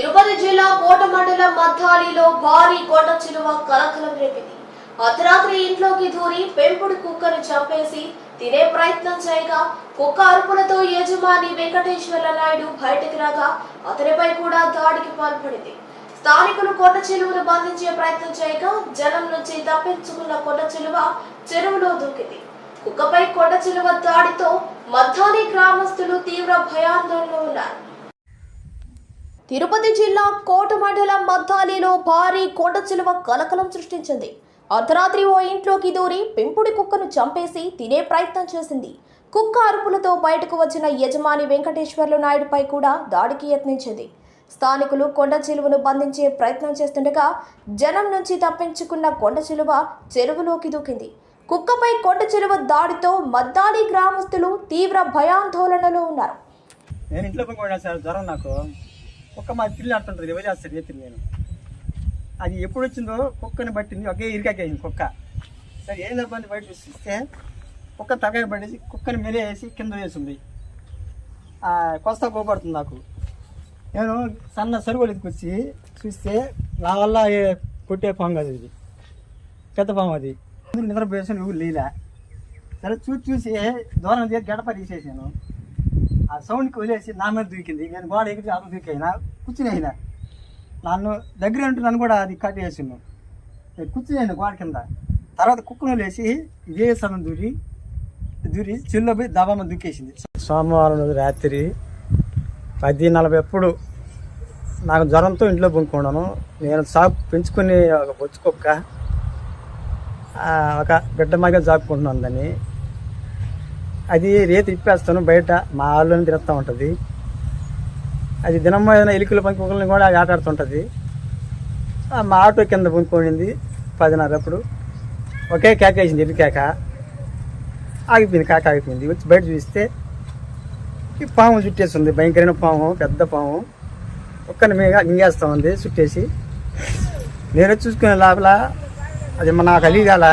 తిరుపతి జిల్లా కోట మండలం మద్దాలిలో భారీ కొండ చిలువ కలకలం రేపింది. అర్ధరాత్రి ఇంట్లోకి దూరి పెంపుడు కుక్కను చంపేసి తినే ప్రయత్నం చేయగా కుక్క అరుపులతో యజమాని వెంకటేశ్వర్ల నాయుడు బయటకు రాగా అతనిపై కూడా దాడికి పాల్పడింది. స్థానికులు కొండ చెలువను బంధించే ప్రయత్నం చేయగా జనం నుంచి తప్పించుకున్న కొండ చెలువ చెరువులో దూకింది. కుక్కపై కొండ చెలువ దాడితో మద్దాలి గ్రామస్తులు తీవ్ర భయాందోళనలో ఉన్నారు. తిరుపతి జిల్లా కోట మండలం మద్దాలిలో భారీ కొండ చిలువ కలకలం సృష్టించింది. అర్ధరాత్రి ఓ ఇంట్లోకి దూరి పెంపుడి కుక్కను చంపేసి తినే ప్రయత్నం చేసింది. కుక్క అరుపులతో బయటకు వచ్చిన యజమాని వెంకటేశ్వర్లు నాయుడుపై కూడా దాడికి యత్నించింది. స్థానికులు కొండ చెలువను బంధించే ప్రయత్నం చేస్తుండగా జనం నుంచి తప్పించుకున్న కొండ చెలువ చెరువులోకి దూకింది. కుక్కపై కొండ చిలువ దాడితో మద్దాలి గ్రామస్తులు తీవ్ర భయాందోళనలో ఉన్నారు. నేను ఇంట్లో సార్ జ్వరం నాకు. కుక్క మా తిరిగి అంటుంటుంది ఎవరు చేస్తారు చేతి నేను. అది ఎప్పుడు వచ్చిందో కుక్కని పట్టింది ఒకే ఇరికాకేసింది కుక్క. సరే ఏం తప్పని బయట చూస్తే కుక్క తగయ పడేసి కుక్కని మెరేసి కింద వేసింది. ఆ, కొస్తా కోపడుతుంది నాకు. నేను సన్న సరువులకి వచ్చి చూస్తే నా వల్ల కొట్టే పాము కాదు ఇది. పెద్ద పాము అది. నిద్రపోయేసి నువ్వు లేలా. సరే చూసి చూసి దూరం చేసి గడప తీసేసాను. ఆ సౌండ్కి వదిలేసి నా మీద దూకింది. నేను గోడ ఎగిరి అప్పుడు దూకైనా కూర్చుని అయినా. నన్ను దగ్గర ఉంటే నన్ను కూడా అది కట్టేసాను నేను కూర్చుని గోడ కింద. తర్వాత కుక్కను లేచి ఇదే సమయం దూరి దూరి చెల్లో పోయి దబామ దూకేసింది. సోమవారం రాత్రి పది నలభై ఎప్పుడు నాకు జ్వరంతో ఇంట్లో పొంగుకున్నాను నేను సాగు పెంచుకుని ఒక బొచ్చు కుక్క ఒక బిడ్డ మాగా జాపుకుంటున్నాను దాన్ని. అది రేతి ఇప్పేస్తాను బయట మా ఆళ్ళని తిరుగుతూ ఉంటుంది. అది దినం ఏదైనా ఎలుకలు పంకులని కూడా అది ఆటాడుతుంటుంది. మా ఆటో కింద పొందుకోనింది పదిన్నర అప్పుడు ఒకే కేక వేసింది ఎల్లి కేక. ఆగిపోయింది కాక ఆగిపోయింది. వచ్చి బయట చూస్తే ఈ పాము చుట్టేస్తుంది భయంకరమైన పాము పెద్ద పాము. ఒక్కని మీద మింగేస్తూ ఉంది చుట్టేసి. నేను చూసుకునే లోపల అది మన నాకు అలిగాల.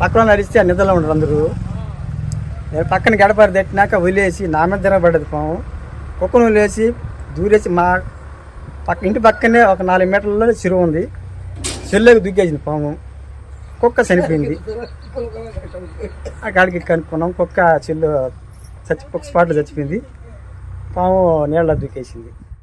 పక్కన నడిస్తే ఆ నిద్రలో ఉండరు అందరూ. నేను పక్కన గడపడి తట్టినాక వదిలేసి నా మీద తిరగబడ్డది పాము. కుక్కను వదిలేసి దూరేసి మా పక్క ఇంటి పక్కనే ఒక నాలుగు మీటర్లలో చెరువు ఉంది. చెరువులోకి దుగ్గేసింది పాము. కుక్క చనిపోయింది. ఆ కనుక్కున్నాం. కుక్క చెల్లు చచ్చి ఒక స్పాట్లో చచ్చిపోయింది. పాము నీళ్ళ దుక్కేసింది.